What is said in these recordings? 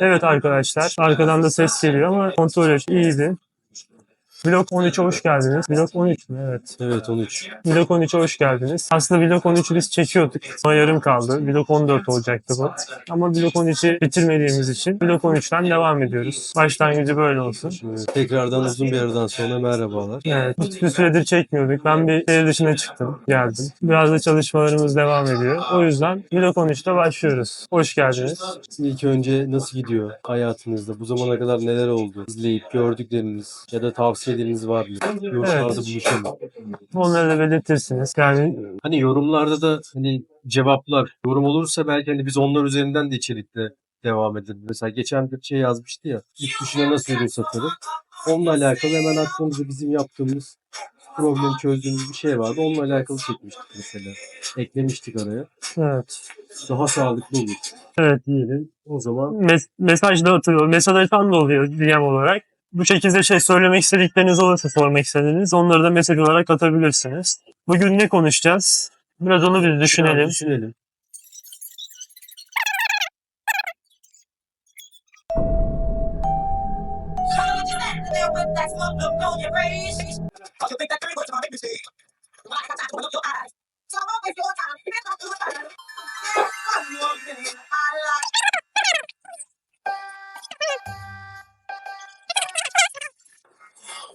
Evet arkadaşlar. Arkadan da ses geliyor ama kontrol. İyiydi. Blok 13'e hoş geldiniz. Blok 13 mü? Evet. Evet 13. Blok 13'e hoş geldiniz. Aslında Blok 13'ü biz çekiyorduk. Ama yarım kaldı. Blok 14 olacaktı bu. Ama Blok 13'ü bitirmediğimiz için Blok 13'ten devam ediyoruz. Başlangıcı böyle olsun. Evet, tekrardan uzun bir aradan sonra merhabalar. Evet. Bir süredir çekmiyorduk. Ben bir şehir dışına çıktım. Geldim. Biraz da çalışmalarımız devam ediyor. O yüzden Blok 13'te başlıyoruz. Hoş geldiniz. İlk önce nasıl gidiyor hayatınızda? Bu zamana kadar neler oldu? İzleyip gördükleriniz ya da tavsiyeleriniz var mı? Yorumlarda buluşalım. Onları da belirtirsiniz. Yani Hani yorumlarda da hani cevaplar, yorum olursa belki hani biz onlar üzerinden de içerikte devam edelim. Mesela geçen bir şey yazmıştı ya. İlk düşüne nasıl ürün satarım? Onunla alakalı hemen aklımıza bizim yaptığımız problemi çözdüğümüz bir şey vardı. Onunla alakalı çekmiştik mesela. Eklemiştik araya. evet. Daha sağlıklı olur. Evet. Diyelim. O zaman Mes- mesaj da atılıyor. Mesaj atan da oluyor DM olarak. Bu şekilde şey söylemek istedikleriniz olursa sormak istediğiniz onları da mesaj olarak atabilirsiniz. Bugün ne konuşacağız? Biraz onu bir düşünelim. Düşünelim.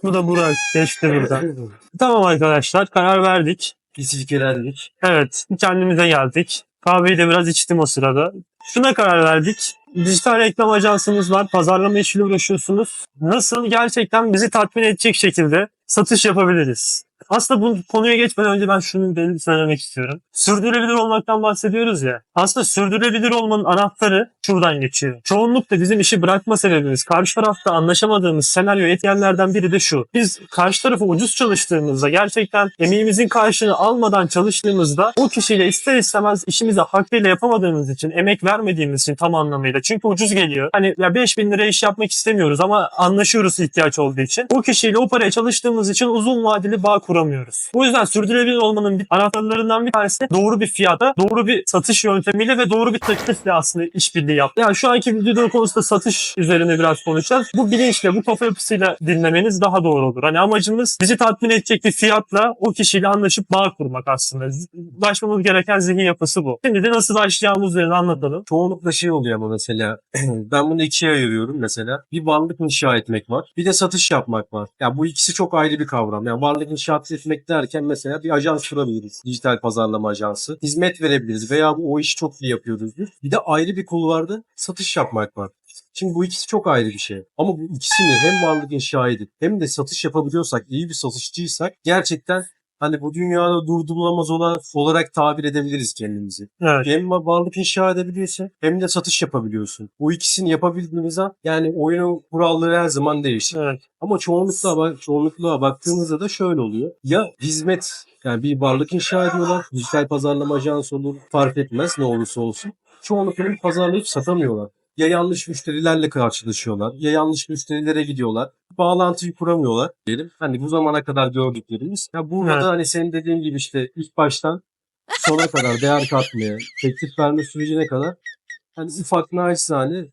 Bu da Burak. Geçti burada. Tamam arkadaşlar karar verdik. Biz silkelendik. Evet kendimize geldik. Kahveyi de biraz içtim o sırada. Şuna karar verdik. Dijital reklam ajansımız var. Pazarlama işiyle uğraşıyorsunuz. Nasıl gerçekten bizi tatmin edecek şekilde satış yapabiliriz? Aslında bu konuya geçmeden önce ben şunu belli söylemek istiyorum. Sürdürülebilir olmaktan bahsediyoruz ya. Aslında sürdürülebilir olmanın anahtarı şuradan geçiyor. Çoğunlukla bizim işi bırakma sebebimiz, karşı tarafta anlaşamadığımız senaryo etkenlerden biri de şu. Biz karşı tarafı ucuz çalıştığımızda, gerçekten emeğimizin karşılığını almadan çalıştığımızda o kişiyle ister istemez işimizi hakkıyla yapamadığımız için, emek vermediğimiz için tam anlamıyla. Çünkü ucuz geliyor. Hani ya 5000 lira iş yapmak istemiyoruz ama anlaşıyoruz ihtiyaç olduğu için. O kişiyle o paraya çalıştığımız için uzun vadeli bağ kuramıyoruz. Bu yüzden sürdürülebilir olmanın bir anahtarlarından bir tanesi doğru bir fiyata, doğru bir satış yöntemiyle ve doğru bir teklifle aslında işbirliği yap. Yani şu anki video konusunda satış üzerine biraz konuşacağız. Bu bilinçle, bu kafa yapısıyla dinlemeniz daha doğru olur. Hani amacımız bizi tatmin edecek bir fiyatla o kişiyle anlaşıp bağ kurmak aslında. Z- Başlamamız gereken zihin yapısı bu. Şimdi de nasıl başlayacağımız üzerine anlatalım. Çoğunlukla şey oluyor ama mesela ben bunu ikiye ayırıyorum mesela. Bir varlık inşa etmek var. Bir de satış yapmak var. Ya bu ikisi çok ayrı bir kavram. Yani varlık inşa etmek derken mesela bir ajans kurabiliriz. Dijital pazarlama ajansı. Hizmet verebiliriz veya bu o işi çok iyi yapıyoruzdur. Bir de ayrı bir kulvarda satış yapmak var. Şimdi bu ikisi çok ayrı bir şey. Ama bu ikisini hem varlık inşa edip hem de satış yapabiliyorsak, iyi bir satışçıysak gerçekten hani bu dünyada durdurulamaz olan olarak tabir edebiliriz kendimizi Evet. hem varlık inşa edebiliyorsun hem de satış yapabiliyorsun. Bu ikisini yapabildiğiniz an yani oyunun kuralları her zaman değişir. Evet. Ama çoğunlukla çoğunlukla baktığımızda da şöyle oluyor. Ya hizmet yani bir varlık inşa ediyorlar. Dijital pazarlama ajansı olur fark etmez ne olursa olsun. Çoğunlukla pazarlayıp satamıyorlar. Ya yanlış müşterilerle karşılaşıyorlar ya yanlış müşterilere gidiyorlar. Bağlantıyı kuramıyorlar diyelim. Hani bu zamana kadar gördüklerimiz. Ya burada Evet. hani senin dediğin gibi işte ilk baştan sona kadar değer katmaya, teklif verme sürecine kadar hani ufak naçizane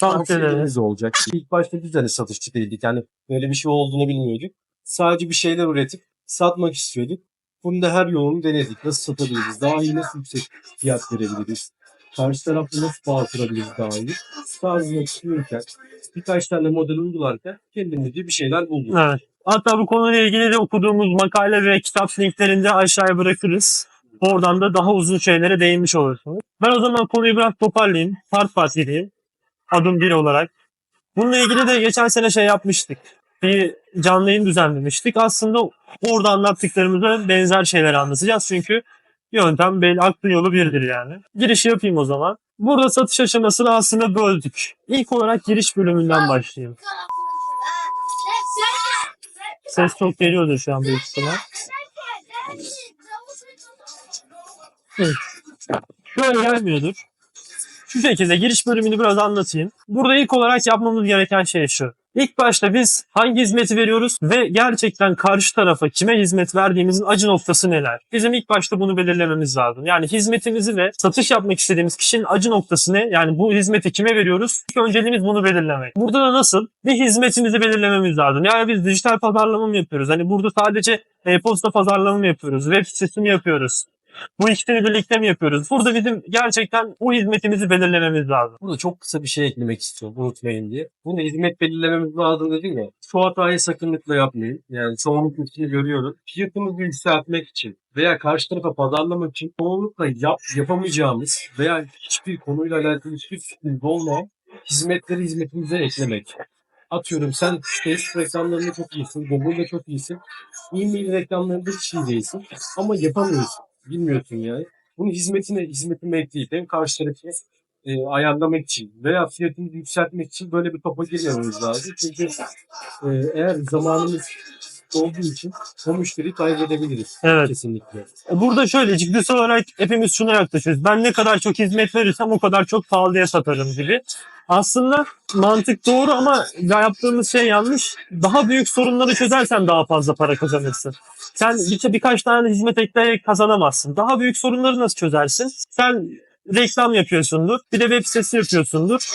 tavsiyelerimiz olacak. İlk başta biz hani satışçı değildik. Yani böyle bir şey olduğunu bilmiyorduk. Sadece bir şeyler üretip satmak istiyorduk. Bunu da her yolunu denedik. Nasıl satabiliriz? Daha iyi nasıl yüksek fiyat verebiliriz? Karşı tarafta nasıl bağ kurabiliriz daha iyi? Tarzında düşünürken birkaç tane model uygularken kendimizce bir şeyler bulduk. Evet. Hatta bu konuyla ilgili de okuduğumuz makale ve kitap linklerini de aşağıya bırakırız. Oradan da daha uzun şeylere değinmiş olursunuz. Ben o zaman konuyu biraz toparlayayım. Part part gideyim. Adım bir olarak. Bununla ilgili de geçen sene şey yapmıştık. Bir canlı yayın düzenlemiştik. Aslında orada anlattıklarımıza benzer şeyler anlatacağız. Çünkü yöntem belli, aklın yolu birdir yani. Giriş yapayım o zaman. Burada satış aşamasını aslında böldük. İlk olarak giriş bölümünden başlayayım. Ses çok geliyordur şu an büyük ihtimal. Evet. Şöyle gelmiyordur. Şu şekilde giriş bölümünü biraz anlatayım. Burada ilk olarak yapmamız gereken şey şu. İlk başta biz hangi hizmeti veriyoruz ve gerçekten karşı tarafa kime hizmet verdiğimizin acı noktası neler? Bizim ilk başta bunu belirlememiz lazım. Yani hizmetimizi ve satış yapmak istediğimiz kişinin acı noktası ne? Yani bu hizmeti kime veriyoruz? İlk önceliğimiz bunu belirlemek. Burada da nasıl? Bir hizmetimizi belirlememiz lazım. Yani biz dijital pazarlama mı yapıyoruz? Hani burada sadece e-posta pazarlama mı yapıyoruz? Web sitesi mi yapıyoruz? Bu ikisini birlikte mi yapıyoruz? Burada bizim gerçekten bu hizmetimizi belirlememiz lazım. Burada çok kısa bir şey eklemek istiyorum unutmayın diye. Bunu hizmet belirlememiz lazım dedim ya. Şu hatayı sakınlıkla yapmayın. Yani çoğunlukla içini görüyorum. Fiyatımızı yükseltmek için veya karşı tarafa pazarlamak için çoğunlukla yap, yapamayacağımız veya hiçbir konuyla alakalı hiçbir fikrimiz olmayan hizmetleri hizmetimize eklemek. Atıyorum sen Facebook reklamlarında çok iyisin, Google'da çok iyisin. E-mail reklamlarında hiç iyi değilsin. Ama yapamıyorsun. Bilmiyorsun yani. Bunu hizmetine, hizmetime ekleyip hem karşı tarafı e, ayarlamak için veya fiyatını yükseltmek için böyle bir topa girmememiz lazım. Çünkü e, eğer zamanımız olduğu için o müşteriyi kaybedebiliriz. Evet. Kesinlikle. Burada şöyle ciddi olarak hepimiz şuna yaklaşıyoruz. Ben ne kadar çok hizmet verirsem o kadar çok pahalıya satarım gibi. Aslında mantık doğru ama yaptığımız şey yanlış. Daha büyük sorunları çözersen daha fazla para kazanırsın. Sen bir, birkaç tane hizmet ekleyerek kazanamazsın. Daha büyük sorunları nasıl çözersin? Sen reklam yapıyorsundur. Bir de web sitesi yapıyorsundur.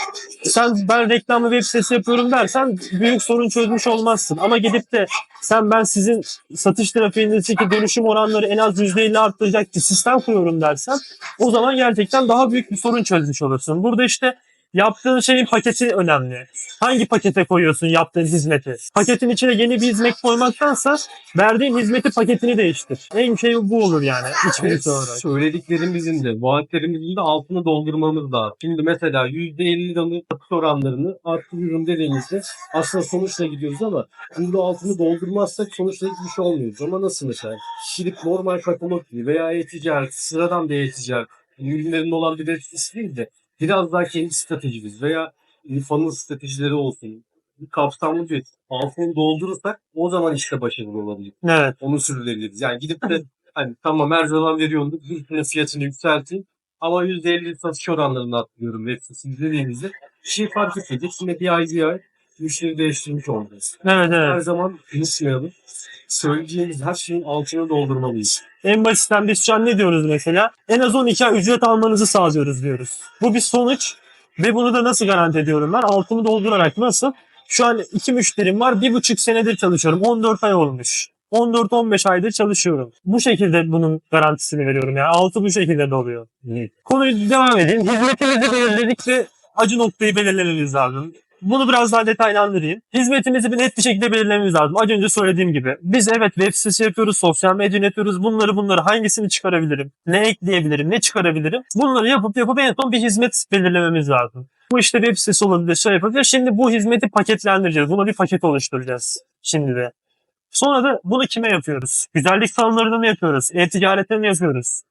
Sen ben reklam ve web sitesi yapıyorum dersen büyük sorun çözmüş olmazsın. Ama gidip de sen ben sizin satış trafiğinizdeki dönüşüm oranları en az %50 arttıracak bir sistem kuruyorum dersen o zaman gerçekten daha büyük bir sorun çözmüş olursun. Burada işte yaptığın şeyin paketi önemli. Hangi pakete koyuyorsun yaptığın hizmeti? Paketin içine yeni bir hizmet koymaktansa verdiğin hizmeti paketini değiştir. En şey bu olur yani. İçgüdüsü olarak. Söylediklerimizin de, vaatlerimizin de altını doldurmamız lazım. Şimdi mesela %50 dalı satış oranlarını arttırıyorum dediğimizde aslında sonuçla gidiyoruz ama burada altını doldurmazsak sonuçta hiçbir şey olmuyor. Ama nasıl mesela? Gidip normal katalog gibi veya e-ticaret, sıradan bir e-ticaret, ürünlerin olan bir sitesi değil de biraz daha kendi stratejimiz veya funnel stratejileri olsun. Bir kapsamlı bir altını doldurursak o zaman işte başarılı olabilir. Evet. Onu sürdürebiliriz. Yani gidip de hani tamam her zaman veriyorum bir fiyatını yükselteyim ama %50 satış oranlarını atlıyorum web sitesi dediğimizde bir şey fark etmeyecek. Yine bir ay bir ay müşteri değiştirmiş olacağız. Evet Her evet. zaman unutmayalım. Söyleyeceğimiz her şeyin altını doldurmalıyız. En basitten biz şu an ne diyoruz mesela? En az 12 ay ücret almanızı sağlıyoruz diyoruz. Bu bir sonuç ve bunu da nasıl garanti ediyorum ben? Altını doldurarak nasıl? Şu an iki müşterim var. Bir buçuk senedir çalışıyorum. 14 ay olmuş. 14-15 aydır çalışıyorum. Bu şekilde bunun garantisini veriyorum. Yani altı bu şekilde doluyor. Konuyu devam edeyim. Hizmetimizi belirledik ve acı noktayı belirlememiz lazım. Bunu biraz daha detaylandırayım. Hizmetimizi bir net bir şekilde belirlememiz lazım. Az önce söylediğim gibi. Biz evet web sitesi yapıyoruz, sosyal medya yönetiyoruz. Bunları bunları hangisini çıkarabilirim? Ne ekleyebilirim? Ne çıkarabilirim? Bunları yapıp yapıp en son bir hizmet belirlememiz lazım. Bu işte web sitesi olabilir, şey yapabilir. Şimdi bu hizmeti paketlendireceğiz. Buna bir paket oluşturacağız. Şimdi de. Sonra da bunu kime yapıyoruz? Güzellik salonlarına mı yapıyoruz? E-ticarete mi yapıyoruz?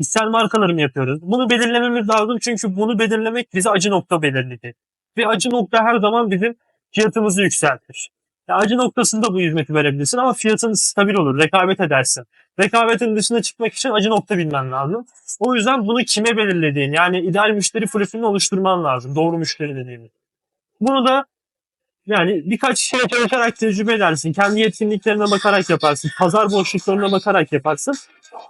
Kişisel markaları mı yapıyoruz? Bunu belirlememiz lazım çünkü bunu belirlemek bize acı nokta belirleyecek. Ve acı nokta her zaman bizim fiyatımızı yükseltir. Ya acı noktasında bu hizmeti verebilirsin ama fiyatın stabil olur. Rekabet edersin. Rekabetin dışına çıkmak için acı nokta bilmen lazım. O yüzden bunu kime belirlediğin yani ideal müşteri profilini oluşturman lazım. Doğru müşteri dediğimiz. Bunu da yani birkaç şey çalışarak tecrübe edersin. Kendi yetkinliklerine bakarak yaparsın. Pazar boşluklarına bakarak yaparsın.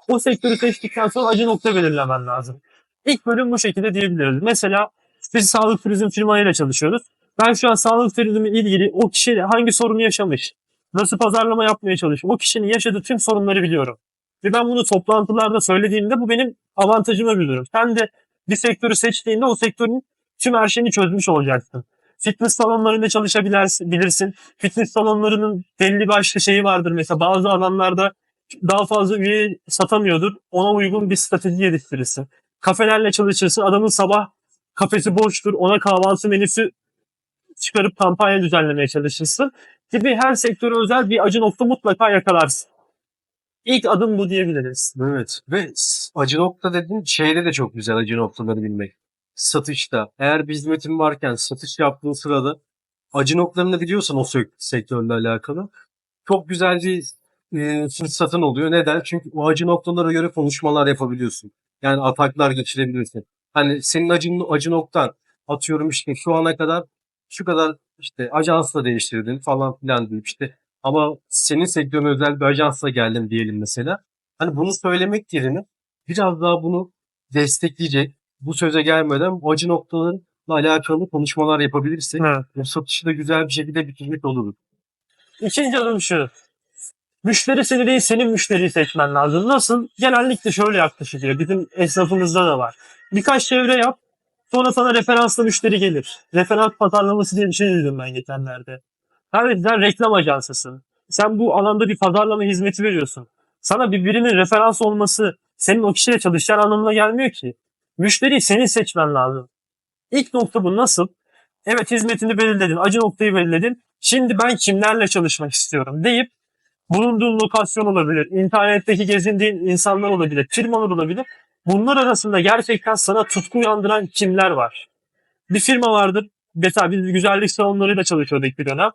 O sektörü seçtikten sonra acı nokta belirlemen lazım. İlk bölüm bu şekilde diyebiliriz. Mesela biz sağlık turizm firmalarıyla çalışıyoruz. Ben şu an sağlık turizmi ilgili o kişi hangi sorunu yaşamış, nasıl pazarlama yapmaya çalışıyor, o kişinin yaşadığı tüm sorunları biliyorum. Ve ben bunu toplantılarda söylediğimde bu benim avantajıma biliyorum. Sen de bir sektörü seçtiğinde o sektörün tüm her şeyini çözmüş olacaksın. Fitness salonlarında çalışabilirsin. Fitness salonlarının belli başlı şeyi vardır. Mesela bazı alanlarda daha fazla üye satamıyordur. Ona uygun bir strateji geliştirirsin. Kafelerle çalışırsın. Adamın sabah kafesi boştur. Ona kahvaltı menüsü çıkarıp kampanya düzenlemeye çalışırsın. Gibi her sektöre özel bir acı nokta mutlaka yakalarsın. İlk adım bu diyebiliriz. Evet. Ve acı nokta dediğin şeyde de çok güzel acı noktaları bilmek. Satışta. Eğer bir hizmetin varken satış yaptığın sırada acı noktalarını biliyorsan o sektörle alakalı çok güzel bir e, fırsatın oluyor. Neden? Çünkü o acı noktalara göre konuşmalar yapabiliyorsun. Yani ataklar geçirebilirsin. Hani senin acı, acı noktan atıyorum işte şu ana kadar şu kadar işte ajansla değiştirdin falan filan deyip işte ama senin sektörüne özel bir ajansla geldim diyelim mesela. Hani bunu söylemek yerine biraz daha bunu destekleyecek, bu söze gelmeden bu acı noktalarla alakalı konuşmalar yapabilirsek Evet. bu satışı da güzel bir şekilde bitirmek olur. İkinci adım şu. Müşteri seni değil senin müşteriyi seçmen lazım. Nasıl? Genellikle şöyle yaklaşılıyor. Bizim esnafımızda da var. Birkaç çevre yap. Sonra sana referanslı müşteri gelir. Referans pazarlaması diye bir şey dedim ben geçenlerde. Her sen reklam ajansısın. Sen bu alanda bir pazarlama hizmeti veriyorsun. Sana bir birinin referans olması senin o kişiyle çalışacağın anlamına gelmiyor ki. Müşteriyi senin seçmen lazım. İlk nokta bu nasıl? Evet hizmetini belirledin, acı noktayı belirledin. Şimdi ben kimlerle çalışmak istiyorum deyip bulunduğun lokasyon olabilir, internetteki gezindiğin insanlar olabilir, firmalar olabilir. Bunlar arasında gerçekten sana tutku uyandıran kimler var? Bir firma vardır. Mesela biz güzellik salonlarıyla çalışıyorduk bir dönem.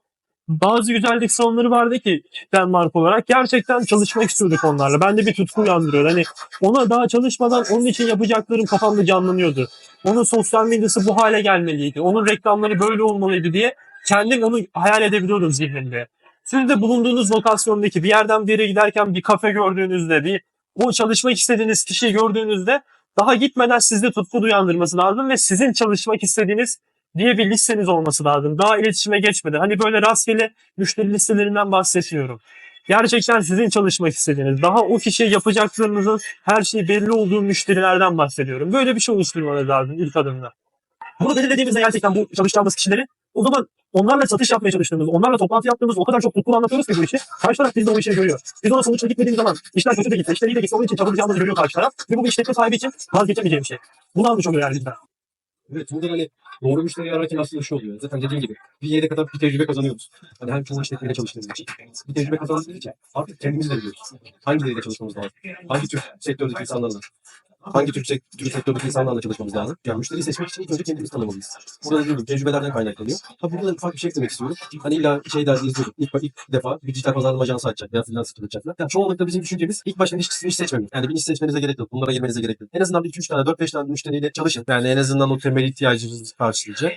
Bazı güzellik salonları vardı ki Denmark olarak gerçekten çalışmak istiyorduk onlarla. Bende bir tutku uyandırıyor. Hani ona daha çalışmadan onun için yapacaklarım kafamda canlanıyordu. Onun sosyal medyası bu hale gelmeliydi. Onun reklamları böyle olmalıydı diye kendim onu hayal edebiliyordum zihnimde. Siz de bulunduğunuz lokasyondaki bir yerden bir yere giderken bir kafe gördüğünüzde, bir o çalışmak istediğiniz kişiyi gördüğünüzde daha gitmeden sizde tutku uyandırması lazım ve sizin çalışmak istediğiniz diye bir listeniz olması lazım. Daha iletişime geçmeden. Hani böyle rastgele müşteri listelerinden bahsetmiyorum. Gerçekten sizin çalışmak istediğiniz, daha o kişiye yapacaklarınızın her şey belli olduğu müşterilerden bahsediyorum. Böyle bir şey oluşturmanız lazım ilk adımda. Bunu belirlediğimizde gerçekten bu çalışacağımız kişileri o zaman onlarla satış yapmaya çalıştığımız, onlarla toplantı yaptığımız o kadar çok tutkulu anlatıyoruz ki bu işi. Karşı taraf bizde o işi görüyor. Biz ona sonuçta gitmediğimiz zaman işler kötü de gitse, işler iyi de gitse onun için çabalayacağımızı görüyor karşı taraf. Ve bu bir işletme sahibi için vazgeçemeyeceğim bir şey. Bunu anlamış oluyor yani bizden. Evet burada hani doğru müşteriyi ararken aslında şu oluyor. Zaten dediğim gibi bir yere kadar bir tecrübe kazanıyoruz. Hani hem çoğu işletmeyle çalıştığımız için. Bir tecrübe kazandığımız için artık kendimiz de biliyoruz. Hangileriyle çalışmamız lazım? Hangi tür sektördeki insanlarla? Hangi tür, tür sektördeki insanlarla çalışmamız lazım? Yani müşteriyi seçmek için ilk önce kendimizi tanımalıyız. Burada da diyorum tecrübelerden kaynaklanıyor. Ha burada da ufak bir şey eklemek istiyorum. Hani illa şey derdi izliyorum. İlk, ilk defa bir dijital pazarlama ajansı açacak veya freelancer tutacaklar. Yani çoğunlukla bizim düşüncemiz ilk başta iş, iş seçmemiz. Yani bir iş seçmenize gerek yok. Bunlara girmenize gerek yok. En azından bir 2-3 tane 4-5 tane müşteriyle çalışın. Yani en azından o temel ihtiyacınızı karşılayacak.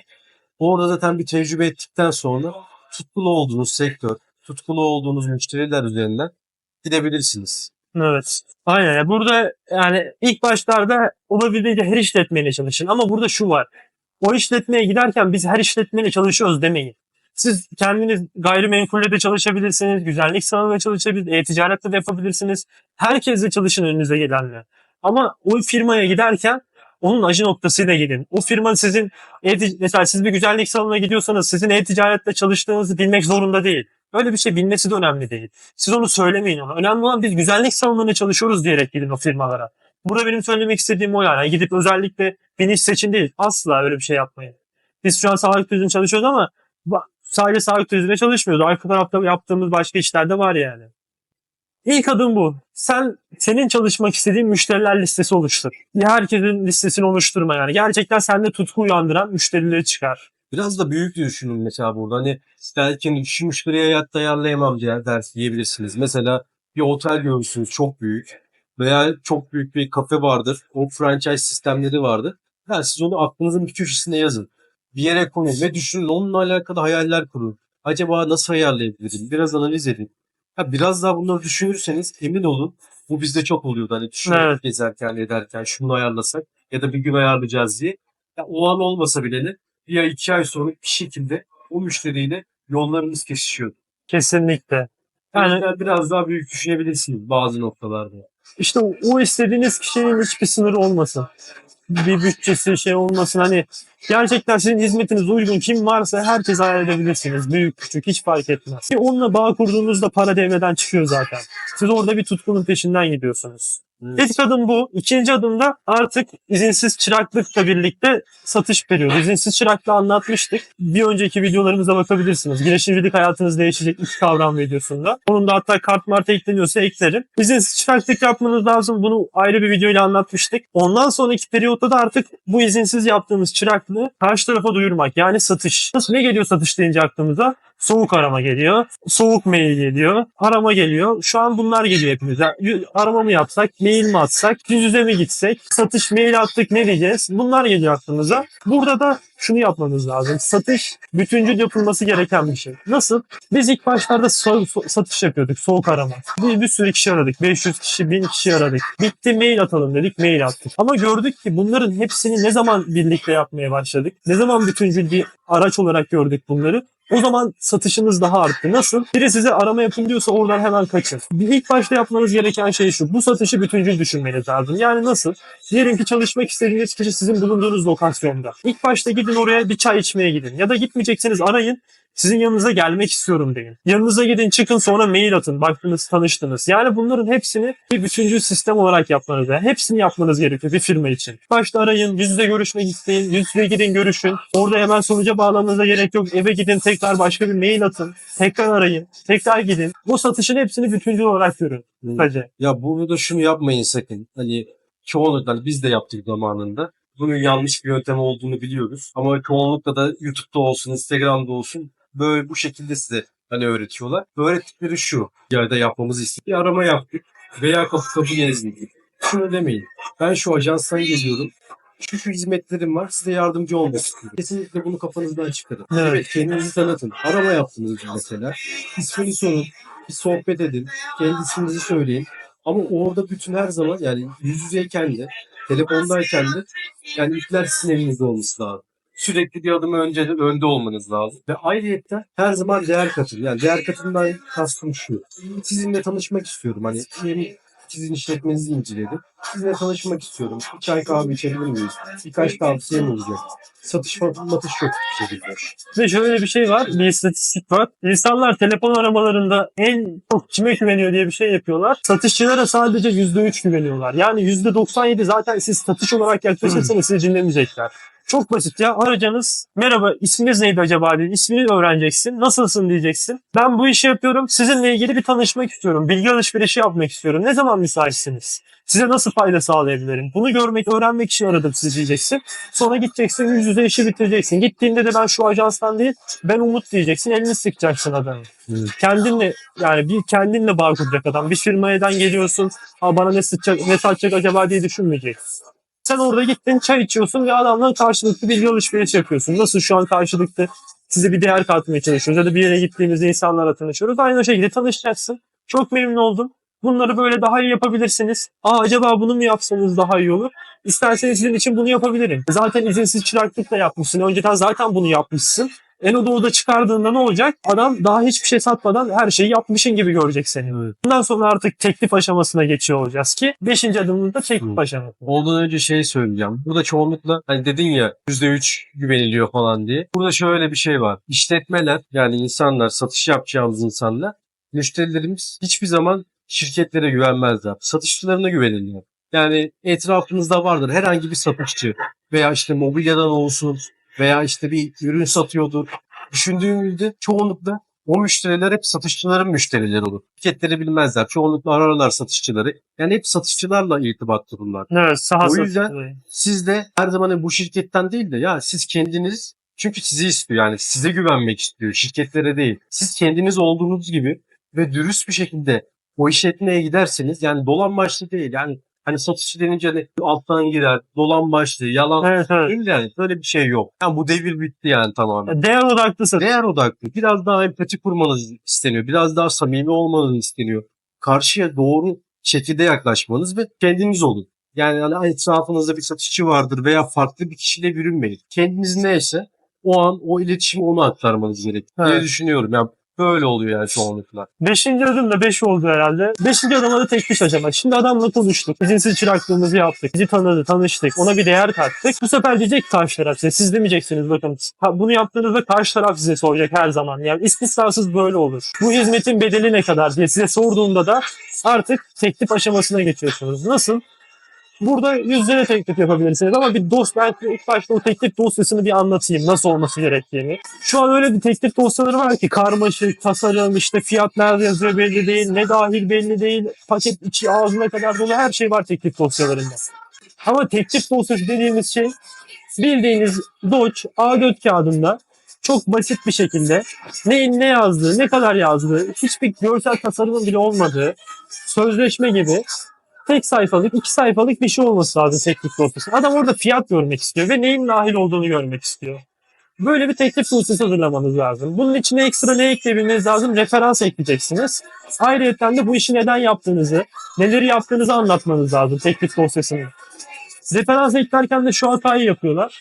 Orada zaten bir tecrübe ettikten sonra tutkulu olduğunuz sektör, tutkulu olduğunuz müşteriler üzerinden gidebilirsiniz. Evet. Aynen. Burada yani ilk başlarda olabildiğince her işletmeyle çalışın. Ama burada şu var. O işletmeye giderken biz her işletmeyle çalışıyoruz demeyin. Siz kendiniz gayrimenkulle de çalışabilirsiniz, güzellik salonunda çalışabilirsiniz, e-ticarette de yapabilirsiniz. Herkesle çalışın önünüze gelenle. Ama o firmaya giderken onun acı noktasıyla gidin. O firma sizin, mesela siz bir güzellik salonuna gidiyorsanız sizin e-ticarette çalıştığınızı bilmek zorunda değil. Öyle bir şey bilmesi de önemli değil. Siz onu söylemeyin ona. Önemli olan biz güzellik salonlarında çalışıyoruz diyerek gidin o firmalara. Burada benim söylemek istediğim o yani. Gidip özellikle iş seçin değil. Asla öyle bir şey yapmayın. Biz şu an sağlık turizmi çalışıyoruz ama sadece sağlık turizmine çalışmıyoruz. Arka tarafta yaptığımız başka işler de var yani. İlk adım bu. Sen senin çalışmak istediğin müşteriler listesi oluştur. Herkesin listesini oluşturma yani. Gerçekten sende tutku uyandıran müşterileri çıkar. Biraz da büyük düşünün mesela burada. Hani belki hani şu müşteriye hayatta ayarlayamam diye ders diyebilirsiniz. Mesela bir otel görürsünüz çok büyük veya çok büyük bir kafe vardır. O franchise sistemleri vardır. Yani siz onu aklınızın bir köşesine yazın. Bir yere koyun ve düşünün onunla alakalı hayaller kurun. Acaba nasıl ayarlayabilirim? Biraz analiz edin. Ha, biraz daha bunları düşünürseniz emin olun bu bizde çok oluyordu. Hani düşünerek Evet. gezerken ederken şunu ayarlasak ya da bir gün ayarlayacağız diye. Ya, o an olmasa bile bir ay iki ay sonra bir şekilde o müşteriyle yollarınız kesişiyor. Kesinlikle. Yani Yani biraz daha büyük düşünebilirsiniz bazı noktalarda. İşte o, o istediğiniz kişinin hiçbir sınırı olmasın. Bir bütçesi şey olmasın. Hani gerçekten sizin hizmetiniz uygun kim varsa herkes hayal edebilirsiniz. Büyük küçük hiç fark etmez. Ki onunla bağ kurduğunuzda para devreden çıkıyor zaten. Siz orada bir tutkunun peşinden gidiyorsunuz. İlk adım bu. İkinci adımda artık izinsiz çıraklıkla birlikte satış periyodu. İzinsiz çıraklığı anlatmıştık. Bir önceki videolarımıza bakabilirsiniz. Girişimcilik hayatınız değişecek iki kavram videosunda. Onun da hatta kart marta ekleniyorsa eklerim. İzinsiz çıraklık yapmanız lazım. Bunu ayrı bir videoyla anlatmıştık. Ondan sonraki periyotta da artık bu izinsiz yaptığımız çıraklığı karşı tarafa duyurmak. Yani satış. Nasıl ne geliyor satış deyince aklımıza? Soğuk arama geliyor. Soğuk mail geliyor. Arama geliyor. Şu an bunlar geliyor hepimize. Arama mı yapsak? Mail mi atsak? Yüz yüze mi gitsek? Satış mail attık ne diyeceğiz? Bunlar geliyor aklımıza. Burada da şunu yapmanız lazım. Satış bütüncül yapılması gereken bir şey. Nasıl? Biz ilk başlarda so- so- satış yapıyorduk. Soğuk arama. Bir, bir sürü kişi aradık. 500 kişi, 1000 kişi aradık. Bitti mail atalım dedik. Mail attık. Ama gördük ki bunların hepsini ne zaman birlikte yapmaya başladık? Ne zaman bütüncül bir araç olarak gördük bunları? O zaman satışınız daha arttı. Nasıl? Biri size arama yapın diyorsa oradan hemen kaçın. İlk başta yapmanız gereken şey şu. Bu satışı bütüncül düşünmeniz lazım. Yani nasıl? Diyelim ki çalışmak istediğiniz kişi sizin bulunduğunuz lokasyonda. İlk başta gidin oraya bir çay içmeye gidin. Ya da gitmeyecekseniz arayın. Sizin yanınıza gelmek istiyorum deyin. Yanınıza gidin çıkın sonra mail atın. Baktınız tanıştınız. Yani bunların hepsini bir bütüncül sistem olarak yapmanız lazım. Hepsini yapmanız gerekiyor bir firma için. Başta arayın, yüz yüze görüşmek isteyin, yüz yüze gidin görüşün. Orada hemen sonuca bağlamanıza gerek yok. Eve gidin tekrar başka bir mail atın. Tekrar arayın, tekrar gidin. Bu satışın hepsini bütüncül olarak görün. Kısaca. Ya burada şunu yapmayın sakın. Hani çoğunlukla biz de yaptık zamanında. Bunun yanlış bir yöntem olduğunu biliyoruz. Ama çoğunlukla da YouTube'da olsun, Instagram'da olsun böyle bu şekilde size hani öğretiyorlar. Öğrettikleri şu. Yerde yapmamızı istedik. Bir arama yaptık veya kapı kapı gezdik. Şunu demeyin. Ben şu ajanstan geliyorum. Şu şu hizmetlerim var. Size yardımcı olmak istiyorum. Kesinlikle bunu kafanızdan çıkarın. Evet. Evet, kendinizi tanıtın. Arama yaptınız mesela. İsmini sorun. Bir sohbet edin. Kendi isminizi söyleyin. Ama orada bütün her zaman yani yüz yüzeyken de telefondayken de yani ipler sizin elinizde olması lazım. Sürekli bir adım önce önde olmanız lazım. Ve ayrıyetten her zaman değer katın. Yani değer katından kastım şu. Sizinle tanışmak istiyorum. Hani yeni sizin işletmenizi inceledim. Sizinle tanışmak istiyorum. Bir çay kahve içebilir miyiz? Birkaç tavsiyem olacak. Satış matış yok bir şekilde. Ve şöyle bir şey var, bir istatistik var. İnsanlar telefon aramalarında en çok kime güveniyor diye bir şey yapıyorlar. Satışçılara sadece %3 güveniyorlar. Yani %97 zaten siz satış olarak yaklaşırsanız sizi dinlemeyecekler. Çok basit ya. Arayacağınız merhaba isminiz neydi acaba diye ismini öğreneceksin. Nasılsın diyeceksin. Ben bu işi yapıyorum. Sizinle ilgili bir tanışmak istiyorum. Bilgi alışverişi yapmak istiyorum. Ne zaman müsaitsiniz? Size nasıl fayda sağlayabilirim? Bunu görmek, öğrenmek için aradım sizi diyeceksin. Sonra gideceksin yüz yüze işi bitireceksin. Gittiğinde de ben şu ajanstan değil ben Umut diyeceksin. Elini sıkacaksın adamın. Evet. Kendinle yani bir kendinle bağ kuracak adam. Bir firmadan geliyorsun. Ha bana ne satacak, ne satacak acaba diye düşünmeyeceksin. Sen orada gittin çay içiyorsun ve adamla karşılıklı bilgi alışveriş yapıyorsun. Nasıl şu an karşılıklı size bir değer katmaya çalışıyoruz ya da bir yere gittiğimizde insanlarla tanışıyoruz. Aynı şekilde tanışacaksın. Çok memnun oldum. Bunları böyle daha iyi yapabilirsiniz. Aa acaba bunu mu yapsanız daha iyi olur? İsterseniz sizin için bunu yapabilirim. Zaten izinsiz çıraklık da yapmışsın. Önceden zaten bunu yapmışsın. En doğuda çıkardığında ne olacak? Adam daha hiçbir şey satmadan her şeyi yapmışın gibi görecek seni. Evet. Bundan sonra artık teklif aşamasına geçiyor olacağız ki 5. adımında teklif aşaması. Ondan önce şey söyleyeceğim. Burada çoğunlukla hani dedin ya %3 güveniliyor falan diye. Burada şöyle bir şey var. İşletmeler yani insanlar satış yapacağımız insanlar müşterilerimiz hiçbir zaman şirketlere güvenmezler. Satışçılarına güvenirler. Yani etrafınızda vardır herhangi bir satışçı veya işte mobilyadan olsun veya işte bir ürün satıyordur. Düşündüğümüzde çoğunlukla o müşteriler hep satışçıların müşterileri olur. Şirketleri bilmezler. Çoğunlukla ararlar satışçıları. Yani hep satışçılarla irtibat kururlar. Evet saha O yüzden- satışı. Siz de her zaman bu şirketten değil de ya siz kendiniz çünkü sizi istiyor yani size güvenmek istiyor şirketlere değil. Siz kendiniz olduğunuz gibi ve dürüst bir şekilde o işletmeye giderseniz yani dolan başlı değil yani hani satışçı denince hani alttan girer dolan başlı yalan Evet evet. değil yani böyle bir şey yok. Yani bu devir bitti yani tamamen. Değer odaklı satış. Değer odaklı. Biraz daha empati kurmanız isteniyor. Biraz daha samimi olmanız isteniyor. Karşıya doğru şekilde yaklaşmanız ve kendiniz olun. Yani hani etrafınızda bir satışçı vardır veya farklı bir kişiyle bürünmeyin. Kendiniz neyse o an o iletişimi ona aktarmanız gerekiyor diye düşünüyorum. Yani böyle oluyor yani çoğunlukla. Beşinci adım da beş oldu herhalde. Beşinci adıma da teklif aşamak. Şimdi adamla konuştuk. İzinsiz çıraklığımızı yaptık. Bizi tanıdı, tanıştık. Ona bir değer kattık. Bu sefer diyecek karşı taraf size. Siz demeyeceksiniz bakın. Bunu yaptığınızda karşı taraf size soracak her zaman. Yani istisnasız böyle olur. Bu hizmetin bedeli ne kadar diye size sorduğunda da artık teklif aşamasına geçiyorsunuz. Nasıl? Burada yüzde de teklif yapabilirsiniz ama bir dost ben ilk başta o teklif dosyasını bir anlatayım nasıl olması gerektiğini. Şu an öyle bir teklif dosyaları var ki karmaşık, tasarım, işte fiyat nerede yazıyor belli değil, ne dahil belli değil, paket içi ağzına kadar dolu her şey var teklif dosyalarında. Ama teklif dosyası dediğimiz şey bildiğiniz Doge A4 kağıdında çok basit bir şekilde neyin ne yazdığı, ne kadar yazdığı, hiçbir görsel tasarımın bile olmadığı sözleşme gibi tek sayfalık, iki sayfalık bir şey olması lazım teklif dosyası. Adam orada fiyat görmek istiyor ve neyin dahil olduğunu görmek istiyor. Böyle bir teklif dosyası hazırlamanız lazım. Bunun içine ekstra ne ekleyebilmeniz lazım? Referans ekleyeceksiniz. Ayrıca de bu işi neden yaptığınızı, neleri yaptığınızı anlatmanız lazım teklif dosyasını. Referans eklerken de şu hatayı yapıyorlar.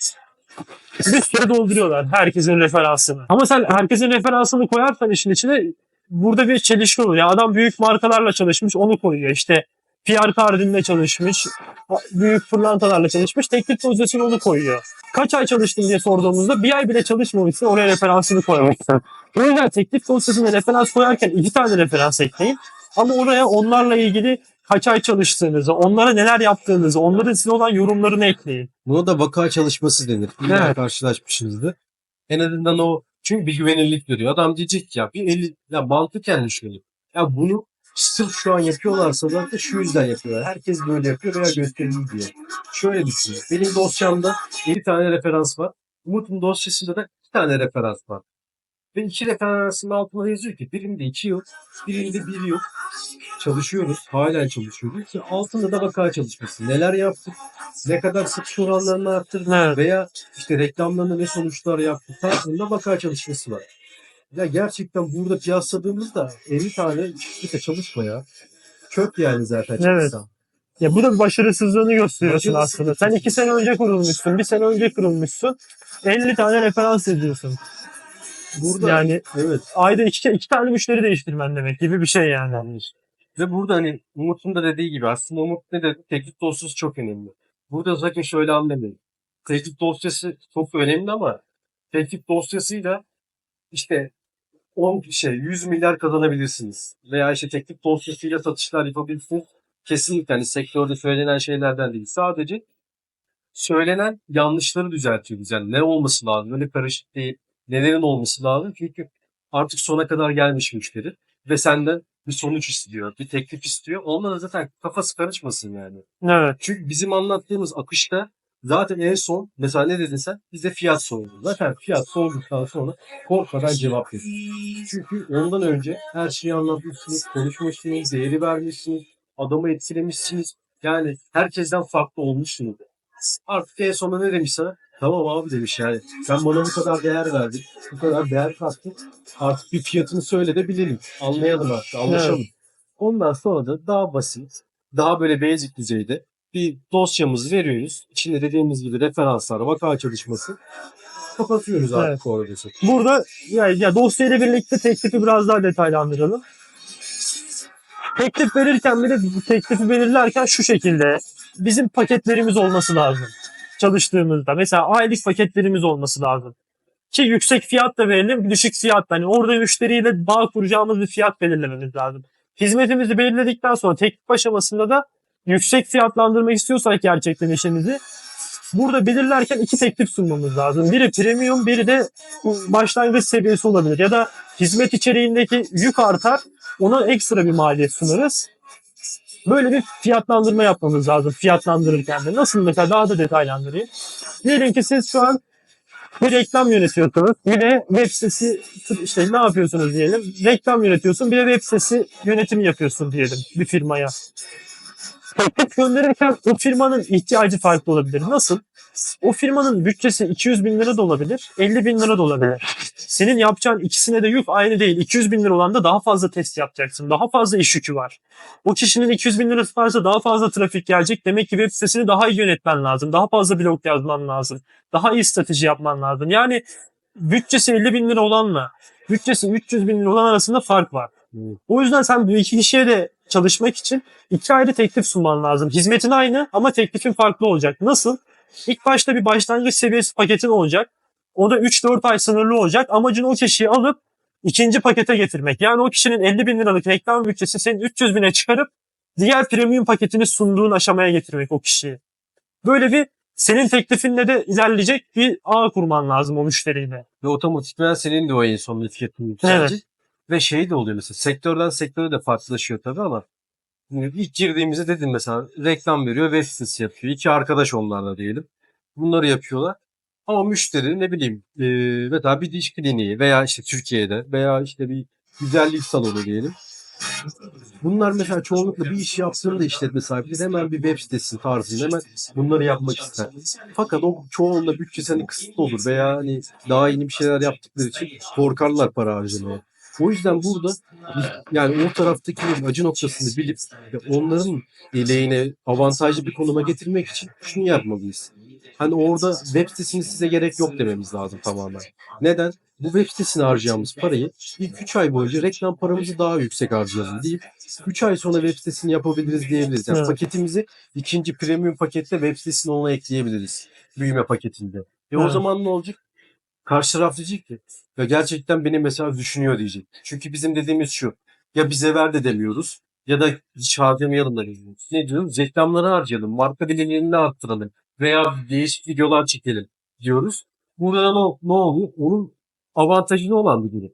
Bir sürü dolduruyorlar herkesin referansını. Ama sen herkesin referansını koyarsan işin içine burada bir çelişki olur. Yani adam büyük markalarla çalışmış onu koyuyor. İşte Pierre Cardin'le çalışmış, büyük fırlantalarla çalışmış. Teklif dosyasını onu koyuyor. Kaç ay çalıştın diye sorduğumuzda bir ay bile çalışmamışsa oraya referansını koymamışsın. O yüzden teklif dosyasına referans koyarken iki tane referans ekleyin. Ama oraya onlarla ilgili kaç ay çalıştığınızı, onlara neler yaptığınızı, onların size olan yorumlarını ekleyin. Buna da vaka çalışması denir. İlla Evet. karşılaşmışsınızdır. En azından o çünkü bir güvenilirlik veriyor. Adam diyecek ki ya bir eli ya mantıken düşünelim. Ya bunu sırf şu an yapıyorlarsa zaten şu yüzden yapıyorlar. Herkes böyle yapıyor veya gösteriliyor diye. Şöyle düşünün. Benim dosyamda 7 tane referans var. Umut'un dosyasında da 2 tane referans var. Ve iki referansın altına yazıyor ki birinde 2 yok, birinde 1 yok. Çalışıyoruz. Hala çalışıyoruz. Ki altında da vaka çalışması. Neler yaptık? Ne kadar satış oranlarını arttırdık? Veya işte reklamlarında ne sonuçlar yaptık? Tarzında vaka çalışması var. Ya gerçekten burada kıyasladığımızda 50 tane işte çalışma ya. Çöp yani zaten Evet. çalışsa. Ya bu da bir başarısızlığını gösteriyorsun aslında. Sen iki sene önce kurulmuşsun, bir sene önce kurulmuşsun. 50 tane referans ediyorsun. Burada Yani evet. ayda iki, iki tane müşteri değiştirmen demek gibi bir şey yani. Ve burada hani Umut'un da dediği gibi aslında Umut ne dedi? Teklif dosyası çok önemli. Burada sakın şöyle anlamayın. Teklif dosyası çok önemli ama teklif dosyasıyla işte 10 şey 100 milyar kazanabilirsiniz. Veya işte teklif dosyasıyla satışlar yapabilirsiniz. Kesinlikle hani sektörde söylenen şeylerden değil. Sadece söylenen yanlışları düzeltiyoruz. Yani ne olması lazım? Öyle karışık değil. Nelerin olması lazım? Çünkü artık sona kadar gelmiş müşteri ve senden bir sonuç istiyor, bir teklif istiyor. Ondan da zaten kafası karışmasın yani. Evet. Çünkü bizim anlattığımız akışta zaten en son mesela ne dedin sen? Bize fiyat sordu. Zaten fiyat sorduktan sonra korkmadan cevap verin. Çünkü ondan önce her şeyi anlatmışsınız, konuşmuşsunuz, değeri vermişsiniz, adamı etkilemişsiniz. Yani herkesten farklı olmuşsunuz. Artık en sonunda ne demiş sana? Tamam abi demiş yani. Sen bana bu kadar değer verdin. Bu kadar değer kattın. Artık bir fiyatını söyle de bilelim. Anlayalım artık. Anlaşalım. Ondan sonra da daha basit, daha böyle basic düzeyde bir dosyamızı veriyoruz. İçinde dediğimiz gibi referanslar, vaka çalışması kapatıyoruz artık Evet. orada. Burada ya, ya dosyayla birlikte teklifi biraz daha detaylandıralım. Teklif verirken bir de teklifi belirlerken şu şekilde bizim paketlerimiz olması lazım çalıştığımızda. Mesela aylık paketlerimiz olması lazım. Ki yüksek fiyat da verelim, düşük fiyat da. Hani orada müşteriyle bağ kuracağımız bir fiyat belirlememiz lazım. Hizmetimizi belirledikten sonra teklif aşamasında da yüksek fiyatlandırmak istiyorsak gerçekten işimizi burada belirlerken iki teklif sunmamız lazım. Biri premium, biri de başlangıç seviyesi olabilir. Ya da hizmet içeriğindeki yük artar, ona ekstra bir maliyet sunarız. Böyle bir fiyatlandırma yapmamız lazım fiyatlandırırken de. Nasıl mesela daha da detaylandırayım. Diyelim ki siz şu an bir reklam yönetiyorsunuz. Bir de web sitesi işte ne yapıyorsunuz diyelim. Reklam yönetiyorsun bir de web sitesi yönetimi yapıyorsun diyelim bir firmaya. Teklif gönderirken o firmanın ihtiyacı farklı olabilir. Nasıl? O firmanın bütçesi 200 bin lira da olabilir, 50 bin lira da olabilir. Senin yapacağın ikisine de yük aynı değil. 200 bin lira olan da daha fazla test yapacaksın. Daha fazla iş yükü var. O kişinin 200 bin lirası varsa daha fazla trafik gelecek. Demek ki web sitesini daha iyi yönetmen lazım. Daha fazla blog yazman lazım. Daha iyi strateji yapman lazım. Yani bütçesi 50 bin lira olanla bütçesi 300 bin lira olan arasında fark var. O yüzden sen bu iki kişiye de çalışmak için iki ayrı teklif sunman lazım. Hizmetin aynı ama teklifin farklı olacak. Nasıl? İlk başta bir başlangıç seviyesi paketin olacak. O da 3-4 ay sınırlı olacak. Amacın o kişiyi alıp ikinci pakete getirmek. Yani o kişinin 50 bin liralık reklam bütçesi senin 300 bine çıkarıp diğer premium paketini sunduğun aşamaya getirmek o kişiyi. Böyle bir senin teklifinle de ilerleyecek bir ağ kurman lazım o müşteriyle. Ve otomatikman senin de o en son etiketin yükselecek. Ve şey de oluyor mesela sektörden sektöre de farklılaşıyor tabii ama şimdi ilk girdiğimizde dedim mesela reklam veriyor web sitesi yapıyor. İki arkadaş onlarla diyelim. Bunları yapıyorlar. Ama müşteri ne bileyim e, veya bir diş kliniği veya işte Türkiye'de veya işte bir güzellik salonu diyelim. Bunlar mesela çoğunlukla bir iş yaptığında işletme sahipleri hemen bir web sitesi tarzında hemen bunları yapmak ister. Fakat o çoğunluğunda bütçesi hani kısıtlı olur veya hani daha yeni bir şeyler yaptıkları için korkarlar para harcamaya. O yüzden burada yani o taraftaki acı noktasını bilip ve onların lehine avantajlı bir konuma getirmek için şunu yapmalıyız. Hani orada web sitesini size gerek yok dememiz lazım tamamen. Neden? Bu web sitesine harcayacağımız parayı ilk 3 ay boyunca reklam paramızı daha yüksek harcayalım deyip 3 ay sonra web sitesini yapabiliriz diyebiliriz. Yani Evet. paketimizi ikinci premium pakette web sitesini ona ekleyebiliriz. Büyüme paketinde. E o Evet. zaman ne olacak? Karşı taraf diyecek ki ya gerçekten beni mesela düşünüyor diyecek. Çünkü bizim dediğimiz şu. Ya bize ver de demiyoruz ya da hiç harcamayalım da demiyoruz. Ne diyoruz? Reklamları harcayalım. Marka bilinirliğini arttıralım. Veya değişik videolar çekelim diyoruz. Burada da ne, ne oluyor? Onun avantajlı olan bir durum.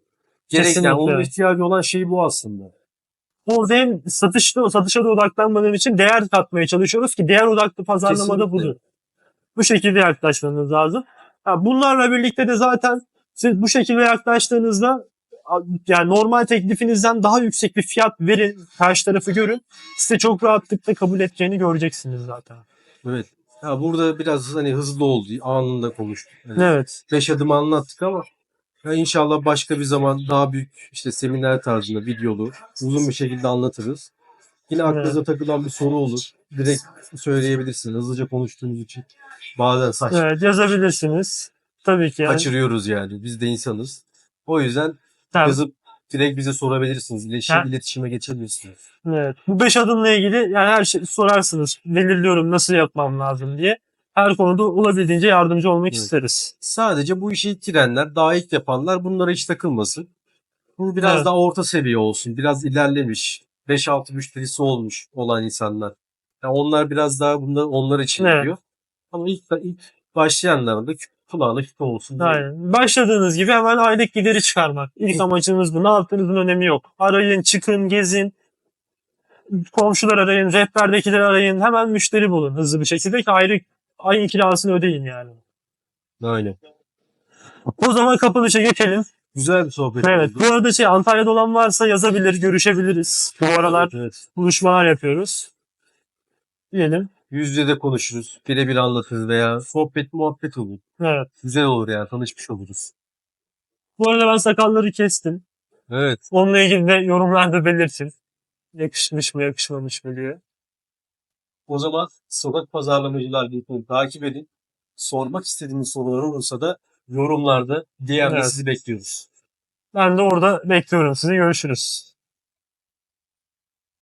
Gerek Kesinlikle. yani onun ihtiyacı olan şey bu aslında. Orada hem satışta, satışa da odaklanmadığım için değer katmaya çalışıyoruz ki değer odaklı pazarlamada Kesinlikle. budur. Bu şekilde yaklaşmanız lazım. Ha, bunlarla birlikte de zaten siz bu şekilde yaklaştığınızda yani normal teklifinizden daha yüksek bir fiyat verin, karşı tarafı görün. Size çok rahatlıkla kabul edeceğini göreceksiniz zaten. Evet. Ya burada biraz hani hızlı oldu. Anında konuştuk. Yani Evet. beş adım anlattık ama ya inşallah başka bir zaman daha büyük işte seminer tarzında videolu uzun bir şekilde anlatırız. Yine aklınıza takılan bir soru olur. Direkt söyleyebilirsiniz. Hızlıca konuştuğumuz için. Bazen saç Evet yazabilirsiniz. Tabii ki. Yani. kaçırıyoruz yani. Biz de insanız. O yüzden Tabii. yazıp direkt bize sorabilirsiniz. İletişim, Ha. iletişime geçebilirsiniz. Evet. Bu beş adımla ilgili yani her şey sorarsınız. Belirliyorum nasıl yapmam lazım diye. Her konuda olabildiğince yardımcı olmak Evet. isteriz. Sadece bu işi girenler, daha ilk yapanlar bunlara hiç takılmasın. Bu biraz Evet. daha orta seviye olsun. Biraz ilerlemiş. 5-6 müşterisi olmuş olan insanlar. Yani onlar biraz daha bunlar onlar için Evet. yapıyor. Ama ilk, ilk başlayanların da kulağına küpe olsun. diye. Aynen. Başladığınız gibi hemen aylık gideri çıkarmak. İlk amacınız bu. Ne yaptığınızın önemi yok. Arayın, çıkın, gezin. Komşular arayın, rehberdekileri arayın. Hemen müşteri bulun hızlı bir şekilde ki ayrı ayın kirasını ödeyin yani. Aynen. O zaman kapanışa geçelim. Güzel bir sohbet Evet. oldu. Bu arada şey Antalya'da olan varsa yazabilir, görüşebiliriz. Bu aralar Evet, evet. buluşmalar yapıyoruz. Diyelim. Yüz yüze de konuşuruz. Birebir anlatırız veya sohbet muhabbet olur. Evet. Güzel olur yani tanışmış oluruz. Bu arada ben sakalları kestim. Evet. Onunla ilgili de yorumlarda belirtin. Yakışmış mı yakışmamış mı diye. O zaman sokak pazarlamacılar birliğini takip edin. Sormak istediğiniz sorular olursa da yorumlarda DM'de Evet. sizi bekliyoruz. Ben de orada bekliyorum sizi. Görüşürüz.